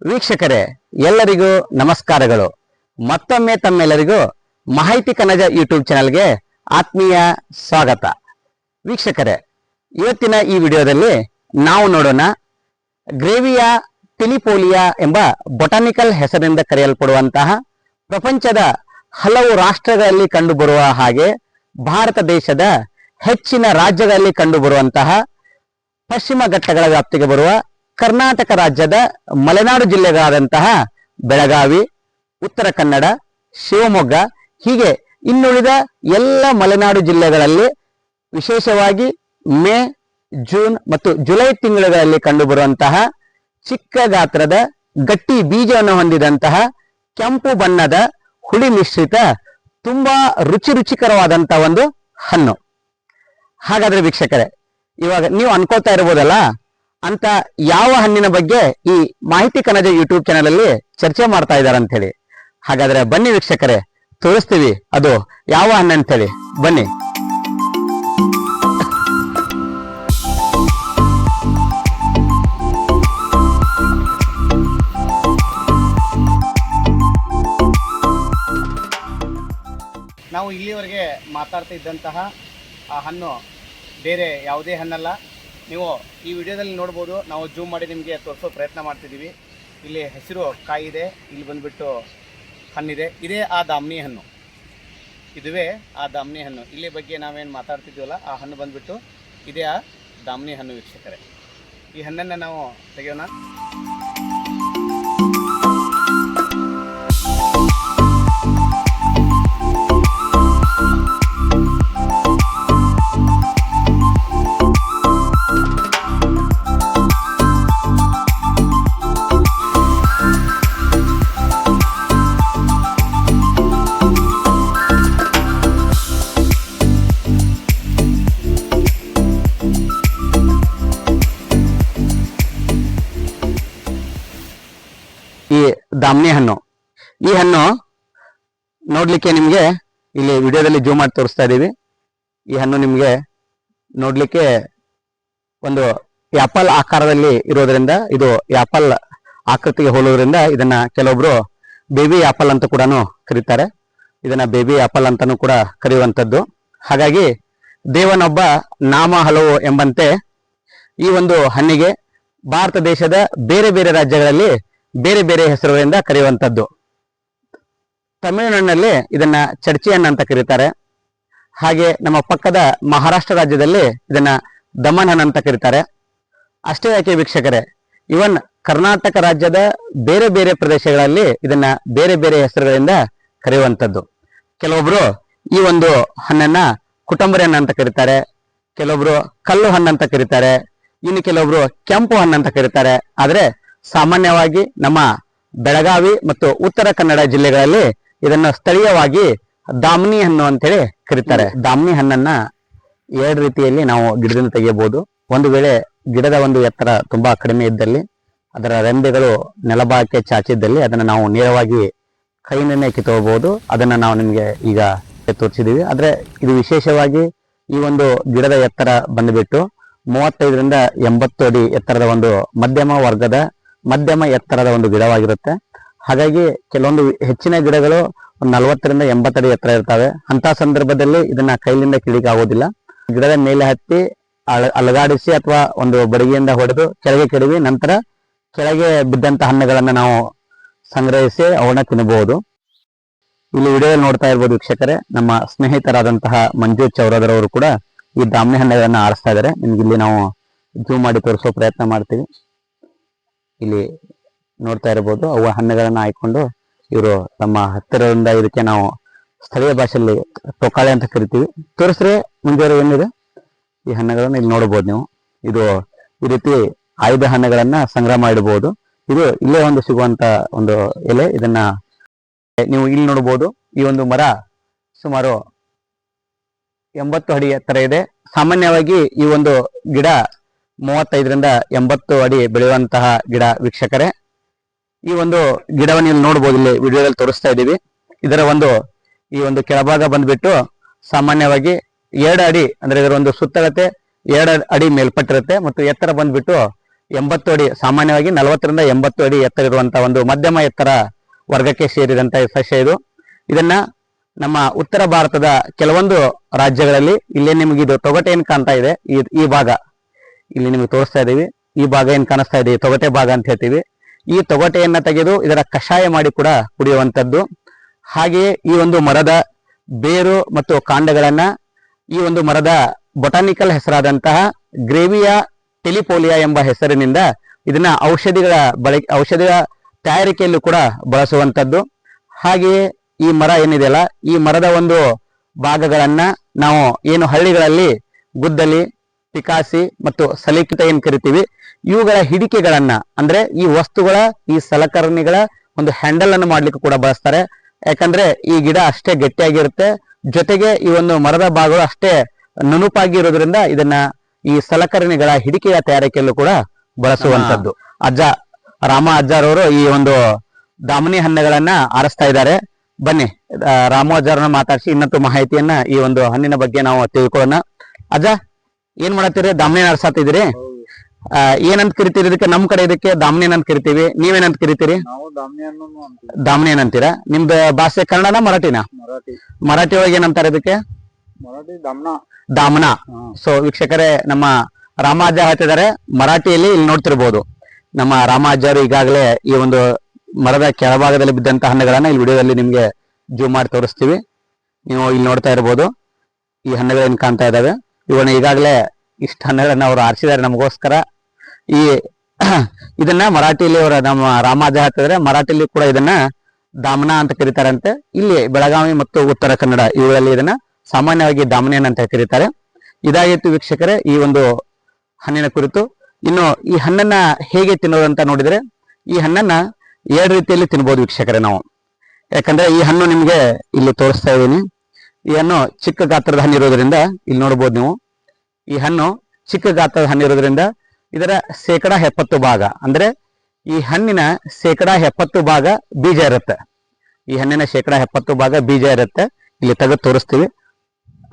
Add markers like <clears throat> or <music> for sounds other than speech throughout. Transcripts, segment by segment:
ವೀಕ್ಷಕರೇ, ಎಲ್ಲರಿಗೂ ನಮಸ್ಕಾರಗಳು. ಮತ್ತೊಮ್ಮೆ ತಮ್ಮೆಲ್ಲರಿಗೂ ಮಾಹಿತಿ ಕನಜ ಯೂಟ್ಯೂಬ್ ಚಾನಲ್ಗೆ ಆತ್ಮೀಯ ಸ್ವಾಗತ. ವೀಕ್ಷಕರೇ, ಇವತ್ತಿನ ಈ ವಿಡಿಯೋದಲ್ಲಿ ನಾವು ನೋಡೋಣ ಗ್ರೇವಿಯಾ ಟಿಲಿಪೋಲಿಯಾ ಎಂಬ ಬೊಟಾನಿಕಲ್ ಹೆಸರಿಂದ ಕರೆಯಲ್ಪಡುವಂತಹ ಪ್ರಪಂಚದ ಹಲವು ರಾಷ್ಟ್ರಗಳಲ್ಲಿ ಕಂಡುಬರುವ ಹಾಗೆ ಭಾರತ ದೇಶದ ಹೆಚ್ಚಿನ ರಾಜ್ಯಗಳಲ್ಲಿ ಕಂಡುಬರುವಂತಹ ಪಶ್ಚಿಮ ಘಟ್ಟಗಳ ವ್ಯಾಪ್ತಿಗೆ ಬರುವ ಕರ್ನಾಟಕ ರಾಜ್ಯದ ಮಲೆನಾಡು ಜಿಲ್ಲೆಗಳಾದಂತಹ ಬೆಳಗಾವಿ, ಉತ್ತರ ಕನ್ನಡ, ಶಿವಮೊಗ್ಗ, ಹೀಗೆ ಇನ್ನುಳಿದ ಎಲ್ಲ ಮಲೆನಾಡು ಜಿಲ್ಲೆಗಳಲ್ಲಿ ವಿಶೇಷವಾಗಿ ಮೇ, ಜೂನ್ ಮತ್ತು ಜುಲೈ ತಿಂಗಳುಗಳಲ್ಲಿ ಕಂಡುಬರುವಂತಹ ಚಿಕ್ಕ ಗಾತ್ರದ ಗಟ್ಟಿ ಬೀಜವನ್ನು ಹೊಂದಿದಂತಹ ಕೆಂಪು ಬಣ್ಣದ ಹುಳಿ ಮಿಶ್ರಿತ ತುಂಬಾ ರುಚಿ ರುಚಿಕರವಾದಂತಹ ಒಂದು ಹಣ್ಣು. ಹಾಗಾದ್ರೆ ವೀಕ್ಷಕರೇ, ಇವಾಗ ನೀವು ಅನ್ಕೋತಾ ಇರ್ಬೋದಲ್ಲ ಅಂತ ಯಾವ ಹಣ್ಣಿನ ಬಗ್ಗೆ ಈ ಮಾಹಿತಿ ಕನಜ ಯೂಟ್ಯೂಬ್ ಚಾನಲ್ ಅಲ್ಲಿ ಚರ್ಚೆ ಮಾಡ್ತಾ ಇದ್ದಾರೆ ಅಂತ ಹೇಳಿ. ಹಾಗಾದ್ರೆ ಬನ್ನಿ ವೀಕ್ಷಕರೇ, ತೋರಿಸ್ತೀವಿ ಅದು ಯಾವ ಹಣ್ಣು ಅಂತ ಹೇಳಿ. ಬನ್ನಿ. ನಾವು ಇಲ್ಲಿವರೆಗೆ ಮಾತಾಡ್ತಾ ಇದ್ದಂತಹ ಆ ಹಣ್ಣು ಬೇರೆ ಯಾವುದೇ ಹಣ್ಣಲ್ಲ. ನೀವು ಈ ವಿಡಿಯೋದಲ್ಲಿ ನೋಡ್ಬೋದು, ನಾವು ಜೂಮ್ ಮಾಡಿ ನಿಮಗೆ ತೋರಿಸೋ ಪ್ರಯತ್ನ ಮಾಡ್ತಿದ್ದೀವಿ ಇಲ್ಲಿ ಹಸಿರು ಕಾಯಿ ಇದೆ, ಇಲ್ಲಿ ಬಂದುಬಿಟ್ಟು ಹಣ್ಣಿದೆ. ಇದೇ ಆ ದಾಮ್ನಿ ಹಣ್ಣು. ಇದುವೇ ಆ ದಾಮ್ನಿ ಹಣ್ಣು. ಇಲ್ಲಿ ಬಗ್ಗೆ ನಾವೇನು ಮಾತಾಡ್ತಿದ್ವಲ್ಲ, ಆ ಹಣ್ಣು ಬಂದುಬಿಟ್ಟು ಇದೇ ಆ ದಾಮ್ನಿ ಹಣ್ಣು ವೀಕ್ಷಕರೇ. ಈ ಹಣ್ಣನ್ನು ನಾವು ತೆಗೆಯೋಣ. ದಾಮ್ನಿ ಹಣ್ಣು. ಈ ಹಣ್ಣು ನೋಡ್ಲಿಕ್ಕೆ ನಿಮ್ಗೆ ಇಲ್ಲಿ ವಿಡಿಯೋದಲ್ಲಿ ಜೂಮ್ ಮಾಡಿ ತೋರಿಸ್ತಾ ಇದೀವಿ. ಈ ಹಣ್ಣು ನಿಮ್ಗೆ ನೋಡ್ಲಿಕ್ಕೆ ಒಂದು ಆಪಲ್ ಆಕಾರದಲ್ಲಿ ಇರೋದ್ರಿಂದ, ಇದು ಆಪಲ್ ಆಕೃತಿಗೆ ಹೋಲೋದ್ರಿಂದ ಇದನ್ನ ಕೆಲವೊಬ್ರು ಬೇಬಿ ಆಪಲ್ ಅಂತ ಕೂಡ ಕರೀತಾರೆ. ಇದನ್ನ ಬೇಬಿ ಆಪಲ್ ಅಂತಾನೂ ಕೂಡ ಕರೆಯುವಂಥದ್ದು. ಹಾಗಾಗಿ ದೇವನೊಬ್ಬ ನಾಮ ಹಲವು ಎಂಬಂತೆ ಈ ಒಂದು ಹಣ್ಣಿಗೆ ಭಾರತ ದೇಶದ ಬೇರೆ ಬೇರೆ ರಾಜ್ಯಗಳಲ್ಲಿ ಬೇರೆ ಬೇರೆ ಹೆಸರುಗಳಿಂದ ಕರೆಯುವಂತದ್ದು ತಮಿಳುನಾಡಿನಲ್ಲಿ ಇದನ್ನ ಚರ್ಚಿ ಹಣ್ಣು ಅಂತ ಕರೀತಾರೆ. ಹಾಗೆ ನಮ್ಮ ಪಕ್ಕದ ಮಹಾರಾಷ್ಟ್ರ ರಾಜ್ಯದಲ್ಲಿ ಇದನ್ನ ದಮನ್ ಹಣ್ಣು ಅಂತ ಕರೀತಾರೆ. ಅಷ್ಟೇ ಯಾಕೆ ವೀಕ್ಷಕರೇ ಇವನ್ ಕರ್ನಾಟಕ ರಾಜ್ಯದ ಬೇರೆ ಬೇರೆ ಪ್ರದೇಶಗಳಲ್ಲಿ ಇದನ್ನ ಬೇರೆ ಬೇರೆ ಹೆಸರುಗಳಿಂದ ಕರೆಯುವಂತದ್ದು ಕೆಲವೊಬ್ರು ಈ ಒಂದು ಹಣ್ಣನ್ನ ಕುಟುಂಬರಿ ಹಣ್ಣು ಅಂತ ಕರೀತಾರೆ. ಕೆಲವೊಬ್ರು ಕಲ್ಲು ಹಣ್ಣು ಅಂತ ಕರೀತಾರೆ. ಇನ್ನು ಕೆಲವೊಬ್ರು ಕೆಂಪು ಹಣ್ಣು ಅಂತ ಕರೀತಾರೆ. ಆದ್ರೆ ಸಾಮಾನ್ಯವಾಗಿ ನಮ್ಮ ಬೆಳಗಾವಿ ಮತ್ತು ಉತ್ತರ ಕನ್ನಡ ಜಿಲ್ಲೆಗಳಲ್ಲಿ ಇದನ್ನ ಸ್ಥಳೀಯವಾಗಿ ದಾಮ್ನಿ ಹಣ್ಣು ಅಂತೇಳಿ ಕರೀತಾರೆ. ದಾಮ್ನಿ ಹಣ್ಣನ್ನ ಎರಡು ರೀತಿಯಲ್ಲಿ ನಾವು ಗಿಡದಿಂದ ತೆಗೆಯಬಹುದು. ಒಂದು ವೇಳೆ ಗಿಡದ ಒಂದು ಎತ್ತರ ತುಂಬಾ ಕಡಿಮೆ ಇದ್ದಲ್ಲಿ ಅದರ ರೆಂಬೆಗಳು ನೆಲಭಾಗಕ್ಕೆ ಚಾಚಿದ್ದಲ್ಲಿ ಅದನ್ನ ನಾವು ನೇರವಾಗಿ ಕೈಯಿಂದನೇ ಕಿತ್ತೋಗಬಹುದು ಅದನ್ನ ನಾವು ನಿಮಗೆ ಈಗ ತೋರಿಸಿದೀವಿ. ಆದರೆ ಇದು ವಿಶೇಷವಾಗಿ ಈ ಒಂದು ಗಿಡದ ಎತ್ತರ ಬಂದುಬಿಟ್ಟು ಮೂವತ್ತೈದರಿಂದ ಎಂಬತ್ತು ಅಡಿ ಎತ್ತರದ ಒಂದು ಮಧ್ಯಮ ವರ್ಗದ ಮಧ್ಯಮ ಎತ್ತರದ ಒಂದು ಗಿಡವಾಗಿರುತ್ತೆ. ಹಾಗಾಗಿ ಕೆಲವೊಂದು ಹೆಚ್ಚಿನ ಗಿಡಗಳು ಒಂದು ನಲವತ್ತರಿಂದ ಎಂಬತ್ತಡಿ ಎತ್ತರ ಇರ್ತವೆ. ಅಂತ ಸಂದರ್ಭದಲ್ಲಿ ಇದನ್ನ ಕೈಲಿಂದ ಕಿಳಿಕಾಗೋದಿಲ್ಲ. ಗಿಡದ ಮೇಲೆ ಹತ್ತಿ ಅಲಗಾಡಿಸಿ ಅಥವಾ ಒಂದು ಬಡಗಿಯಿಂದ ಹೊಡೆದು ಕೆಳಗೆ ಕೆಡವಿ ನಂತರ ಕೆಳಗೆ ಬಿದ್ದಂತ ಹಣ್ಣುಗಳನ್ನ ನಾವು ಸಂಗ್ರಹಿಸಿ ಅವನ್ನ ತಿನ್ನಬಹುದು ಇಲ್ಲಿ ವಿಡಿಯೋದಲ್ಲಿ ನೋಡ್ತಾ ಇರ್ಬೋದು ವೀಕ್ಷಕರೇ, ನಮ್ಮ ಸ್ನೇಹಿತರಾದಂತಹ ಮಂಜು ಚೌರದರವರು ಕೂಡ ಈ ದಾಮನೆ ಹಣ್ಣುಗಳನ್ನ ಆರಿಸ್ತಾ ಇದ್ದಾರೆ. ನಿಮ್ಗೆ ಇಲ್ಲಿ ನಾವು ಜೂಮ್ ಮಾಡಿ ತೋರಿಸೋ ಪ್ರಯತ್ನ ಮಾಡ್ತೀವಿ. ಇಲ್ಲಿ ನೋಡ್ತಾ ಇರಬಹುದು ಅವು ಹಣ್ಣುಗಳನ್ನ ಆಯ್ಕೊಂಡು ಇವರು ತಮ್ಮ ಹತ್ತಿರದಿಂದ ಇದಕ್ಕೆ ನಾವು ಸ್ಥಳೀಯ ಭಾಷೆಯಲ್ಲಿ ತೊಕಾಳೆ ಅಂತ ಕರಿತೀವಿ. ತೋರಿಸ್ರೆ ಮುಂದೆ ಏನಿದೆ? ಈ ಹಣ್ಣುಗಳನ್ನ ಇಲ್ಲಿ ನೋಡಬಹುದು ನೀವು. ಇದು ಈ ರೀತಿ ಆಯುಧ ಹಣ್ಣುಗಳನ್ನ ಸಂಗ್ರಹ ಮಾಡಿಡಬಹುದು ಇದು ಇಲ್ಲೇ ಒಂದು ಸಿಗುವಂತ ಒಂದು ಎಲೆ. ಇದನ್ನ ನೀವು ಇಲ್ಲಿ ನೋಡಬಹುದು ಈ ಒಂದು ಮರ ಸುಮಾರು ಎಂಬತ್ತು ಅಡಿ ಎತ್ತರ ಇದೆ. ಸಾಮಾನ್ಯವಾಗಿ ಈ ಒಂದು ಗಿಡ ಮೂವತ್ತೈದರಿಂದ ಎಂಬತ್ತು ಅಡಿ ಬೆಳೆಯುವಂತಹ ಗಿಡ ವೀಕ್ಷಕರೇ, ಈ ಒಂದು ಗಿಡವನ್ನು ಇಲ್ಲಿ ನೋಡಬಹುದು ಇಲ್ಲಿ ವಿಡಿಯೋದಲ್ಲಿ ತೋರಿಸ್ತಾ ಇದ್ದೀವಿ. ಇದರ ಒಂದು, ಈ ಒಂದು ಕೆಳಭಾಗ ಬಂದ್ಬಿಟ್ಟು ಸಾಮಾನ್ಯವಾಗಿ ಎರಡು ಅಡಿ, ಅಂದ್ರೆ ಇದರ ಒಂದು ಸುತ್ತಳತೆ ಎರಡು ಅಡಿ ಮೇಲ್ಪಟ್ಟಿರುತ್ತೆ. ಮತ್ತು ಎತ್ತರ ಬಂದ್ಬಿಟ್ಟು ಎಂಬತ್ತು ಅಡಿ, ಸಾಮಾನ್ಯವಾಗಿ ನಲವತ್ತರಿಂದ ಎಂಬತ್ತು ಅಡಿ ಎತ್ತರ ಇರುವಂತಹ ಒಂದು ಮಧ್ಯಮ ಎತ್ತರ ವರ್ಗಕ್ಕೆ ಸೇರಿದಂತ ಸಸ್ಯ ಇದು. ಇದನ್ನ ನಮ್ಮ ಉತ್ತರ ಭಾರತದ ಕೆಲವೊಂದು ರಾಜ್ಯಗಳಲ್ಲಿ, ಇಲ್ಲೇ ನಿಮ್ಗೆ ಇದು ತೊಗಟೆ ಏನ್ ಕಾಣ್ತಾ ಇದೆ ಈ ಭಾಗ. ಇಲ್ಲಿ ನಿಮಗೆ ತೋರಿಸ್ತಾ ಇದೀವಿ ಈ ಭಾಗ ಏನು ಕಾಣಿಸ್ತಾ ಇದೆ? ತೊಗಟೆ ಭಾಗ ಅಂತ ಹೇಳ್ತೀವಿ. ಈ ತೊಗಟೆಯನ್ನ ತೆಗೆದು ಇದರ ಕಷಾಯ ಮಾಡಿ ಕೂಡ ಕುಡಿಯುವಂತದ್ದು ಹಾಗೆಯೇ ಈ ಒಂದು ಮರದ ಬೇರು ಮತ್ತು ಕಾಂಡಗಳನ್ನ ಈ ಒಂದು ಮರದ ಬೊಟಾನಿಕಲ್ ಹೆಸರಾದಂತಹ ಗ್ರೇವಿಯಾ ಟೆಲಿಪೋಲಿಯಾ ಎಂಬ ಹೆಸರಿನಿಂದ ಇದನ್ನ ಔಷಧಿಗಳ ಬಳಕೆ ಔಷಧಿಗಳ ತಯಾರಿಕೆಯಲ್ಲೂ ಕೂಡ ಬಳಸುವಂತದ್ದು ಹಾಗೆಯೇ ಈ ಮರ ಏನಿದೆಯಲ್ಲ ಈ ಮರದ ಒಂದು ಭಾಗಗಳನ್ನ ನಾವು ಏನು ಹಳ್ಳಿಗಳಲ್ಲಿ ಗುದ್ದಲಿ ಪಿಕಾಸಿ ಮತ್ತು ಸಲಿಕಿತ ಏನ್ ಕರಿತೀವಿ? ಇವುಗಳ ಹಿಡಿಕೆಗಳನ್ನ ಅಂದ್ರೆ ಈ ವಸ್ತುಗಳ ಈ ಸಲಕರಣೆಗಳ ಒಂದು ಹ್ಯಾಂಡಲ್ ಅನ್ನು ಮಾಡ್ಲಿಕ್ಕೆ ಕೂಡ ಬಳಸ್ತಾರೆ. ಯಾಕಂದ್ರೆ ಈ ಗಿಡ ಅಷ್ಟೇ ಗಟ್ಟಿಯಾಗಿರುತ್ತೆ. ಜೊತೆಗೆ ಈ ಒಂದು ಮರದ ಭಾಗಗಳು ಅಷ್ಟೇ ನುಣುಪಾಗಿ ಇರೋದ್ರಿಂದ ಇದನ್ನ ಈ ಸಲಕರಣೆಗಳ ಹಿಡಿಕೆಯ ತಯಾರಿಕೆಯಲ್ಲೂ ಕೂಡ ಬಳಸುವಂತದ್ದು ಅಜ್ಜ ರಾಮ ಅಜ್ಜಾರವರು ಈ ಒಂದು ದಾಮನಿ ಹಣ್ಣುಗಳನ್ನ ಆರಿಸ್ತಾ ಇದ್ದಾರೆ. ಬನ್ನಿ ರಾಮ ರಾಮು ಅಜ್ಜಾರನ್ನ ಮಾತಾಡಿಸಿ ಇನ್ನೊಂದು ಮಾಹಿತಿಯನ್ನ ಈ ಒಂದು ಹಣ್ಣಿನ ಬಗ್ಗೆ ನಾವು ತಿಳ್ಕೊಳ್ಳೋಣ. ಅಜ್ಜ ಏನ್ ಮಾಡತ್ತೀರಿ? ದಾಮನೆ ನಡ್ಸಾತಿದ್ರಿ? ಆ, ಏನಂತ ಕರಿತೀರಿ? ಇದಕ್ಕೆ ನಮ್ ಕಡೆ ಇದಕ್ಕೆ ದಾಮನಿ ಅಂತ ಕರಿತೀವಿ. ನೀವೇನಂತ ಕರಿತೀರಿ? ನಾವು ದಾಮನಿ ಹಣ್ಣನ್ನು ಅಂತೀವಿ. ದಾಮನಿ ಏನಂತೀರಾ ನಿಮ್ದು ಭಾಷೆ ಕನ್ನಡನ ಮರಾಠಿನ? ಮರಾಠಿ. ಮರಾಠಿ ಒಳಗೆ ಏನಂತಾರೆ ಇದಕ್ಕೆ? ದಮ್ನ. ಸೊ ವೀಕ್ಷಕರೇ ನಮ್ಮ ರಾಮಾಜ ಹೇಳ್ತಿದ್ದಾರೆ. ಮರಾಠಿಯಲ್ಲಿ ಇಲ್ಲಿ ನೋಡ್ತಿರ್ಬೋದು. ನಮ್ಮ ರಾಮಾಜರು ಈಗಾಗಲೇ ಈ ಒಂದು ಮರದ ಕೆಳಭಾಗದಲ್ಲಿ ಬಿದ್ದಂತ ಹಣ್ಣುಗಳನ್ನ ಇಲ್ಲಿ ವಿಡಿಯೋದಲ್ಲಿ ನಿಮ್ಗೆ ಜೂಮ್ ಮಾಡಿ ತೋರಿಸ್ತೀವಿ. ನೀವು ಇಲ್ಲಿ ನೋಡ್ತಾ ಇರ್ಬೋದು. ಈ ಹಣ್ಣುಗಳೇನ್ ಕಾಣ್ತಾ ಇದಾವೆ? ಇವನ್ನ ಈಗಾಗಲೇ ಇಷ್ಟ ಹನ್ನೆರಡನ್ನ ಅವರು ಆರಿಸಿದ್ದಾರೆ ನಮಗೋಸ್ಕರ. ಈ <clears throat> ಇದನ್ನ ಮರಾಠಿಯಲ್ಲಿ ಅವರ ನಮ್ಮ ರಾಮಾಜ ಹಾಕಿದ್ರೆ ಮರಾಠಿಯಲ್ಲಿ ಕೂಡ ಇದನ್ನ ದಾಮನ ಅಂತ ಕರೀತಾರಂತೆ. ಇಲ್ಲಿ ಬೆಳಗಾವಿ ಮತ್ತು ಉತ್ತರ ಕನ್ನಡ ಇವುಗಳಲ್ಲಿ ಇದನ್ನ ಸಾಮಾನ್ಯವಾಗಿ ದಾಮನೇನ ಅಂತ ಕರೀತಾರೆ. ಇದಾಗಿತ್ತು ವೀಕ್ಷಕರೇ ಈ ಒಂದು ಹಣ್ಣಿನ ಕುರಿತು. ಇನ್ನು ಈ ಹಣ್ಣನ್ನ ಹೇಗೆ ತಿನ್ನೋದು ಅಂತ ನೋಡಿದ್ರೆ ಈ ಹಣ್ಣನ್ನ ಎರಡು ರೀತಿಯಲ್ಲಿ ತಿನ್ಬೋದು ವೀಕ್ಷಕರೇ ನಾವು. ಯಾಕಂದ್ರೆ ಈ ಹಣ್ಣು ನಿಮ್ಗೆ ಇಲ್ಲಿ ತೋರಿಸ್ತಾ ಇದ್ದೀನಿ. ಈ ಹಣ್ಣು ಚಿಕ್ಕ ಗಾತ್ರದ ಹಣ್ಣು ಇರೋದ್ರಿಂದ ಇಲ್ಲಿ ನೋಡ್ಬೋದು ನೀವು. ಈ ಹಣ್ಣು ಚಿಕ್ಕ ಗಾತ್ರದ ಹಣ್ಣು ಇರೋದ್ರಿಂದ ಇದರ ಶೇಕಡ ಎಪ್ಪತ್ತು ಭಾಗ. ಅಂದ್ರೆ ಈ ಹಣ್ಣಿನ ಶೇಕಡ ಎಪ್ಪತ್ತು ಭಾಗ ಬೀಜ ಇರುತ್ತೆ. ಈ ಹಣ್ಣಿನ ಶೇಕಡ ಎಪ್ಪತ್ತು ಭಾಗ ಬೀಜ ಇರುತ್ತೆ. ಇಲ್ಲಿ ತೆಗೆದು ತೋರಿಸ್ತೀವಿ.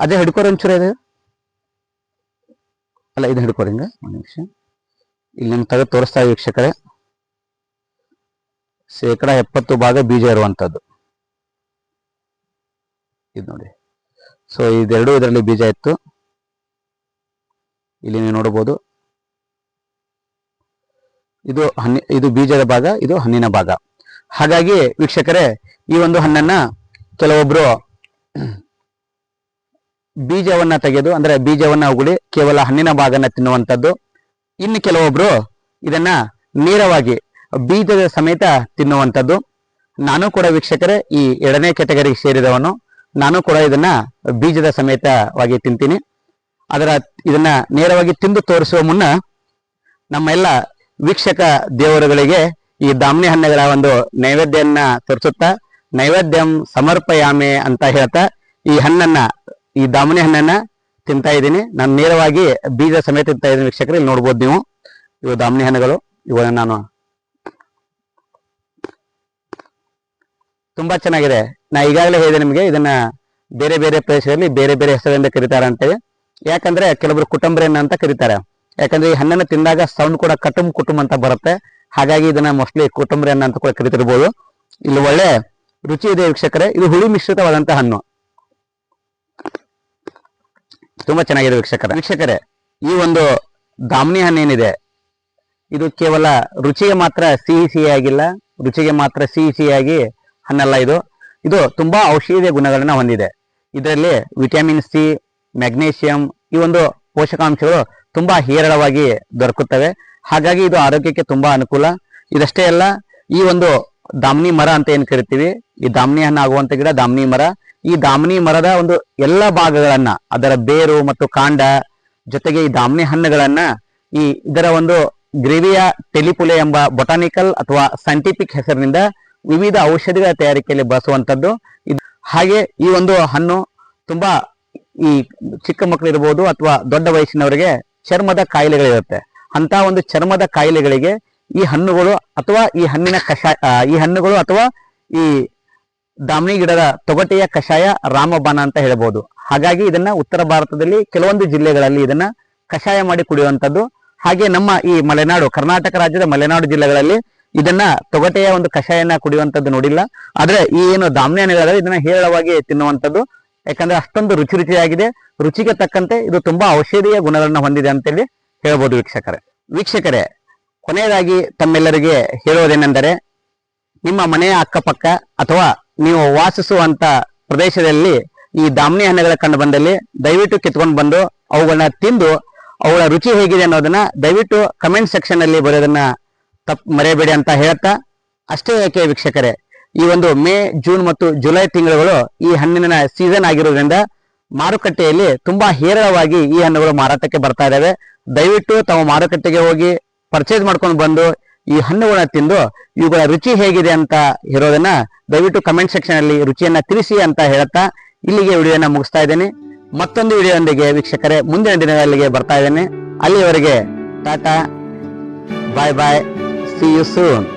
ಅದೇ ಹಿಡ್ಕೋರಿ ಒಂಚೂರು ಇದು. ಅಲ್ಲ, ಇದು ಹಿಡ್ಕೋರಿ ಹಿಂಗ. ಒಂದು ನಿಮಿಷ. ಇಲ್ಲಿ ನಿಮ್ಗೆ ತೆಗೆದು ತೋರಿಸ್ತಾ ವೀಕ್ಷಕರೇ. ಶೇಕಡ ಎಪ್ಪತ್ತು ಭಾಗ ಬೀಜ ಇರುವಂತದ್ದು. ಇದು ನೋಡಿ. ಸೊ ಇದೆರಡು ಇದರಲ್ಲಿ ಬೀಜ ಇತ್ತು. ಇಲ್ಲಿ ನೀವು ನೋಡಬಹುದು. ಇದು ಹಣ್ಣಿ ಇದು ಬೀಜದ ಭಾಗ, ಇದು ಹಣ್ಣಿನ ಭಾಗ. ಹಾಗಾಗಿ ವೀಕ್ಷಕರೇ, ಈ ಒಂದು ಹಣ್ಣನ್ನ ಕೆಲವೊಬ್ರು ಬೀಜವನ್ನ ತೆಗೆದು, ಅಂದ್ರೆ ಬೀಜವನ್ನ ಉಗುಳಿ ಕೇವಲ ಹಣ್ಣಿನ ಭಾಗನ ತಿನ್ನುವಂತದ್ದು ಇನ್ನು ಕೆಲವೊಬ್ರು ಇದನ್ನ ನೇರವಾಗಿ ಬೀಜದ ಸಮೇತ ತಿನ್ನುವಂತದ್ದು ನಾನು ಕೂಡ ವೀಕ್ಷಕರೇ ಈ ಎರಡನೇ ಕೆಟಗರಿಗೆ ಸೇರಿದವನು. ನಾನು ಕೂಡ ಇದನ್ನ ಬೀಜದ ಸಮೇತವಾಗಿ ತಿಂತೀನಿ. ಅದರ ಇದನ್ನ ನೇರವಾಗಿ ತಿಂದು ತೋರಿಸುವ ಮುನ್ನ ನಮ್ಮ ಎಲ್ಲ ವೀಕ್ಷಕ ದೇವರುಗಳಿಗೆ ಈ ದಾಮನಿ ಹಣ್ಣುಗಳ ಒಂದು ನೈವೇದ್ಯವನ್ನ ತೋರಿಸುತ್ತಾ, ನೈವೇದ್ಯಂ ಸಮರ್ಪಯಾಮೆ ಅಂತ ಹೇಳ್ತಾ ಈ ಹಣ್ಣನ್ನ, ಈ ದಾಮನಿ ಹಣ್ಣನ್ನ ತಿಂತಾ ಇದ್ದೀನಿ. ನಾನು ನೇರವಾಗಿ ಬೀಜ ಸಮೇತ ತಿಂತಾ ಇದ್ದೀನಿ ವೀಕ್ಷಕರು, ಇಲ್ಲಿ ನೋಡ್ಬೋದು ನೀವು. ಇವು ದಾಮನಿ ಹಣ್ಣುಗಳು. ಇವನ್ನ ನಾನು ತುಂಬಾ ಚೆನ್ನಾಗಿದೆ. ನಾ ಈಗಾಗಲೇ ಹೇಳಿದೆ ನಿಮಗೆ, ಇದನ್ನ ಬೇರೆ ಬೇರೆ ಪ್ರದೇಶದಲ್ಲಿ ಬೇರೆ ಬೇರೆ ಹೆಸರಿಂದ ಕರೀತಾರೆ ಅಂತೇಳಿ. ಯಾಕಂದ್ರೆ ಕೆಲವರು ಕುಟುಂಬರೇನ ಅಂತ ಕರೀತಾರೆ. ಯಾಕಂದ್ರೆ ಈ ಹಣ್ಣನ್ನು ತಿಂದಾಗ ಸೌಂಡ್ ಕೂಡ ಕಟುಂಬ ಕುಟುಂಬ ಅಂತ ಬರುತ್ತೆ. ಹಾಗಾಗಿ ಇದನ್ನ ಮೋಸ್ಟ್ಲಿ ಕುಟುಂಬರೇನ ಅಂತ ಕೂಡ ಕರಿತಿರ್ಬೋದು. ಇಲ್ಲಿ ಒಳ್ಳೆ ರುಚಿ ಇದೆ ವೀಕ್ಷಕರೇ. ಇದು ಹುಳಿ ಮಿಶ್ರಿತವಾದಂತಹ ಹಣ್ಣು. ತುಂಬಾ ಚೆನ್ನಾಗಿದೆ ವೀಕ್ಷಕರ. ವೀಕ್ಷಕರೇ, ಈ ಒಂದು ದಾಮನಿ ಹಣ್ಣು ಏನಿದೆ? ಇದು ಕೇವಲ ರುಚಿಗೆ ಮಾತ್ರ ಸಿಹಿ ಸಿಹಿಯಾಗಿಲ್ಲ ರುಚಿಗೆ ಮಾತ್ರ ಸಿಹಿ ಸಿಹಿಯಾಗಿ ಹಣ್ಣಲ್ಲ ಇದು. ಇದು ತುಂಬಾ ಔಷಧೀಯ ಗುಣಗಳನ್ನ ಹೊಂದಿದೆ. ಇದರಲ್ಲಿ ವಿಟಮಿನ್ ಸಿ ಮ್ಯಾಗ್ನೇಷಿಯಂ ಈ ಒಂದು ಪೋಷಕಾಂಶಗಳು ತುಂಬಾ ಹೇರಳವಾಗಿ ದೊರಕುತ್ತವೆ. ಹಾಗಾಗಿ ಇದು ಆರೋಗ್ಯಕ್ಕೆ ತುಂಬಾ ಅನುಕೂಲ. ಇದಷ್ಟೇ ಅಲ್ಲ, ಈ ಒಂದು ದಾಮನಿ ಮರ ಅಂತ ಏನ್ ಕರಿತೀವಿ? ಈ ದಾಮನಿ ಹಣ್ಣು ಆಗುವಂತ ಗಿಡ ದಾಮನಿ ಮರ. ಈ ದಾಮನಿ ಮರದ ಒಂದು ಎಲ್ಲ ಭಾಗಗಳನ್ನ, ಅದರ ಬೇರು ಮತ್ತು ಕಾಂಡ ಜೊತೆಗೆ ಈ ದಾಮನಿ ಹಣ್ಣುಗಳನ್ನ ಈ ಇದರ ಒಂದು ಗ್ರೇವಿಯ ಟೆಲಿಪುಲೆ ಎಂಬ ಬೊಟಾನಿಕಲ್ ಅಥವಾ ಸೈಂಟಿಫಿಕ್ ಹೆಸರಿನಿಂದ ವಿವಿಧ ಔಷಧಿಗಳ ತಯಾರಿಕೆಯಲ್ಲಿ ಬಳಸುವಂಥದ್ದು ಹಾಗೆ ಈ ಒಂದು ಹಣ್ಣು ತುಂಬಾ ಈ ಚಿಕ್ಕ ಮಕ್ಕಳು ಇರ್ಬೋದು ಅಥವಾ ದೊಡ್ಡ ವಯಸ್ಸಿನವರಿಗೆ ಚರ್ಮದ ಕಾಯಿಲೆಗಳಿರುತ್ತೆ. ಅಂತ ಒಂದು ಚರ್ಮದ ಕಾಯಿಲೆಗಳಿಗೆ ಈ ಹಣ್ಣುಗಳು ಅಥವಾ ಈ ಹಣ್ಣಿನ ಕಷಾಯ ಈ ಹಣ್ಣುಗಳು ಅಥವಾ ಈ ದಾಮನಿ ಗಿಡದ ತೊಗಟೆಯ ಕಷಾಯ ರಾಮಬಾನ ಅಂತ ಹೇಳ್ಬೋದು. ಹಾಗಾಗಿ ಇದನ್ನ ಉತ್ತರ ಭಾರತದಲ್ಲಿ ಕೆಲವೊಂದು ಜಿಲ್ಲೆಗಳಲ್ಲಿ ಇದನ್ನ ಕಷಾಯ ಮಾಡಿ ಕುಡಿಯುವಂಥದ್ದು ಹಾಗೆ ನಮ್ಮ ಈ ಮಲೆನಾಡು, ಕರ್ನಾಟಕ ರಾಜ್ಯದ ಮಲೆನಾಡು ಜಿಲ್ಲೆಗಳಲ್ಲಿ ಇದನ್ನ ತೊಗಟೆಯ ಒಂದು ಕಷಾಯನ ಕುಡಿಯುವಂತದ್ದು ನೋಡಿಲ್ಲ. ಆದ್ರೆ ಈ ಏನು ದಾಮನೆ ಹಣ್ಣುಗಳಾದ್ರೆ ಇದನ್ನ ಹೇರಳವಾಗಿ ತಿನ್ನುವಂಥದ್ದು ಯಾಕಂದ್ರೆ ಅಷ್ಟೊಂದು ರುಚಿ ರುಚಿಯಾಗಿದೆ. ರುಚಿಗೆ ತಕ್ಕಂತೆ ಇದು ತುಂಬಾ ಔಷಧೀಯ ಗುಣಗಳನ್ನ ಹೊಂದಿದೆ ಅಂತೇಳಿ ಹೇಳ್ಬೋದು ವೀಕ್ಷಕರೇ. ವೀಕ್ಷಕರೇ, ಕೊನೆಯದಾಗಿ ತಮ್ಮೆಲ್ಲರಿಗೆ ಹೇಳೋದೇನೆಂದರೆ ನಿಮ್ಮ ಮನೆಯ ಅಕ್ಕಪಕ್ಕ ಅಥವಾ ನೀವು ವಾಸಿಸುವಂತ ಪ್ರದೇಶದಲ್ಲಿ ಈ ದಾಮ್ನಿ ಹಣ್ಣುಗಳ ಕಂಡು ಬಂದಲ್ಲಿ ದಯವಿಟ್ಟು ಕಿತ್ಕೊಂಡು ಬಂದು ಅವುಗಳನ್ನ ತಿಂದು ಅವುಗಳ ರುಚಿ ಹೇಗಿದೆ ಅನ್ನೋದನ್ನ ದಯವಿಟ್ಟು ಕಮೆಂಟ್ ಸೆಕ್ಷನ್ ಅಲ್ಲಿ ಬರೋದನ್ನ ತಪ್ಪು ಮರೆಯಬೇಡಿ ಅಂತ ಹೇಳ್ತಾ ಅಷ್ಟೇ ಯಾಕೆ ವೀಕ್ಷಕರೇ, ಈ ಒಂದು ಮೇ, ಜೂನ್ ಮತ್ತು ಜುಲೈ ತಿಂಗಳುಗಳು ಈ ಹಣ್ಣಿನ ಸೀಸನ್ ಆಗಿರೋದ್ರಿಂದ ಮಾರುಕಟ್ಟೆಯಲ್ಲಿ ತುಂಬಾ ಹೇರಳವಾಗಿ ಈ ಹಣ್ಣುಗಳು ಮಾರಾಟಕ್ಕೆ ಬರ್ತಾ ಇದ್ದಾವೆ ದಯವಿಟ್ಟು ತಮ್ಮ ಮಾರುಕಟ್ಟೆಗೆ ಹೋಗಿ ಪರ್ಚೇಸ್ ಮಾಡ್ಕೊಂಡು ಬಂದು ಈ ಹಣ್ಣುಗಳನ್ನ ತಿಂದು ಇವುಗಳ ರುಚಿ ಹೇಗಿದೆ ಅಂತ ಇರೋದನ್ನ ದಯವಿಟ್ಟು ಕಮೆಂಟ್ ಸೆಕ್ಷನ್ ಅಲ್ಲಿ ರುಚಿಯನ್ನ ತಿಳಿಸಿ ಅಂತ ಹೇಳ್ತಾ ಇಲ್ಲಿಗೆ ವಿಡಿಯೋನ ಮುಗಿಸ್ತಾ ಇದ್ದೇನೆ. ಮತ್ತೊಂದು ವಿಡಿಯೋದೊಂದಿಗೆ ವೀಕ್ಷಕರೇ ಮುಂದಿನ ದಿನಗಳಲ್ಲಿಗೆ ಬರ್ತಾ ಇದ್ದೇನೆ. ಅಲ್ಲಿಯವರೆಗೆ ಟಾಟಾ ಬಾಯ್ ಬಾಯ್ See you soon.